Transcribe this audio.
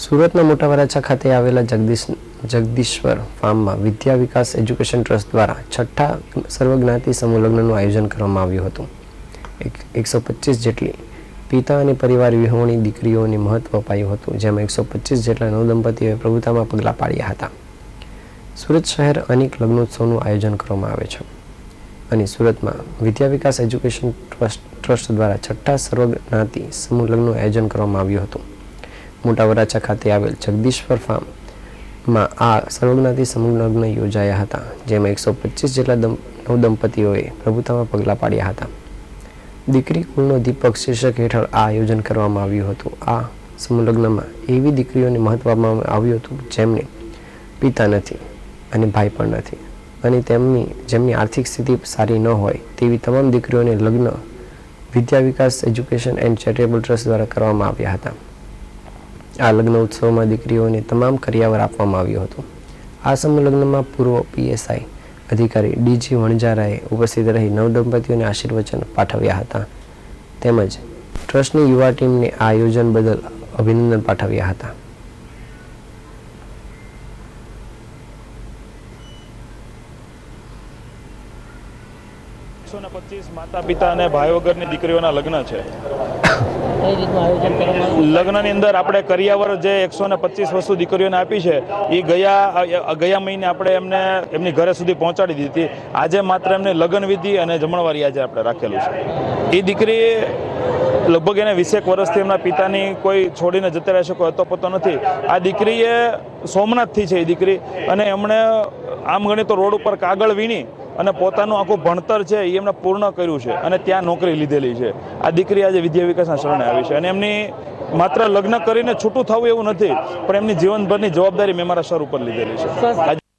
સુરતના મોટા વરાછા ખાતે આવેલા જગદીશ જગદીશ્વર ફાર્મમાં વિદ્યા વિકાસ એજ્યુકેશન ટ્રસ્ટ દ્વારા છઠ્ઠા સર્વજ્ઞાતિ સમુલગ્નનું આયોજન કરવામાં આવ્યું હતું. એક એકસો પચીસ જેટલી પિતા અને પરિવાર વિહોણી દીકરીઓને મહત્વ અપાયું હતું, જેમાં એકસો પચીસ જેટલા નવદંપતીઓએ પ્રભુતામાં પગલાં પાડ્યા હતા. સુરત શહેર અનેક લગ્નોત્સવનું આયોજન કરવામાં આવે છે અને સુરતમાં Vidya Vikas education trust trust દ્વારા છઠ્ઠા સર્વજ્ઞાતિ સમૂહ લગ્નનું આયોજન કરવામાં આવ્યું હતું. મોટા વરાછા ખાતે આવેલ જગદીશ્વર ફાર્મમાં આ સંલગ્નથી સમૂહ લગ્ન યોજાયા હતા, જેમાં એકસો પચીસ જેટલા નવ દંપતીઓએ પ્રભુતામાં પગલાં પાડ્યા હતા. દીકરી કુળનો દીપક શીર્ષક હેઠળ આ આયોજન કરવામાં આવ્યું હતું. આ સમૂહ એવી દીકરીઓને મહત્વ આપવામાં આવ્યું હતું જેમને પિતા નથી અને ભાઈ પણ નથી. અને તેમની, જેમની આર્થિક સ્થિતિ સારી ન હોય તેવી તમામ દીકરીઓને લગ્ન, Vidya Vikas, education and charitable trust દ્વારા કરવામાં આવ્યા હતા. આ લગ્ન ઉત્સવમાં દીકરીઓને તમામ કરિયાવર આપવામાં આવ્યું હતું. આ સમૂહ પૂર્વ પીએસઆઈ અધિકારી ડીજી વણજારાએ ઉપસ્થિત રહી નવદંપતીઓને આશીર્વચન પાઠવ્યા હતા. તેમજ ટ્રસ્ટની યુવા ટીમને આ આયોજન બદલ અભિનંદન પાઠવ્યા હતા. માતા પિતા અને ભાઈ વગરની દીકરીઓના લગ્ન છે. લગ્નની અંદર આપણે કરિયાવર જે એકસો ને પચીસ વસ્તુ દીકરીઓને આપી છે, એ ગયા ગયા મહિને આપણે એમને, એમની ઘરે સુધી પહોંચાડી દીધી આજે માત્ર એમને લગ્ન વિધિ અને જમણવારી આજે આપણે રાખેલું છે. એ દીકરી લગભગ એને વીસેક વર્ષથી એમના પિતાની કોઈ છોડીને જતા રહેશે કોઈ હતો પોતો નથી. આ દીકરીએ સોમનાથથી છે એ દીકરી અને એમણે, આમ ગણી તો રોડ ઉપર કાગળ વીણી અને પોતાનું આખું ભણતર છે એ એમને પૂર્ણ કર્યું છે અને ત્યાં નોકરી લીધેલી છે. આ દીકરી આજે વિદ્યા વિકાસના શરણે આવી છે અને એમની માત્ર લગ્ન કરીને છૂટું થવું એવું નથી પણ એમની જીવનભરની જવાબદારી મેં મારા સર ઉપર લીધેલી છે. આજે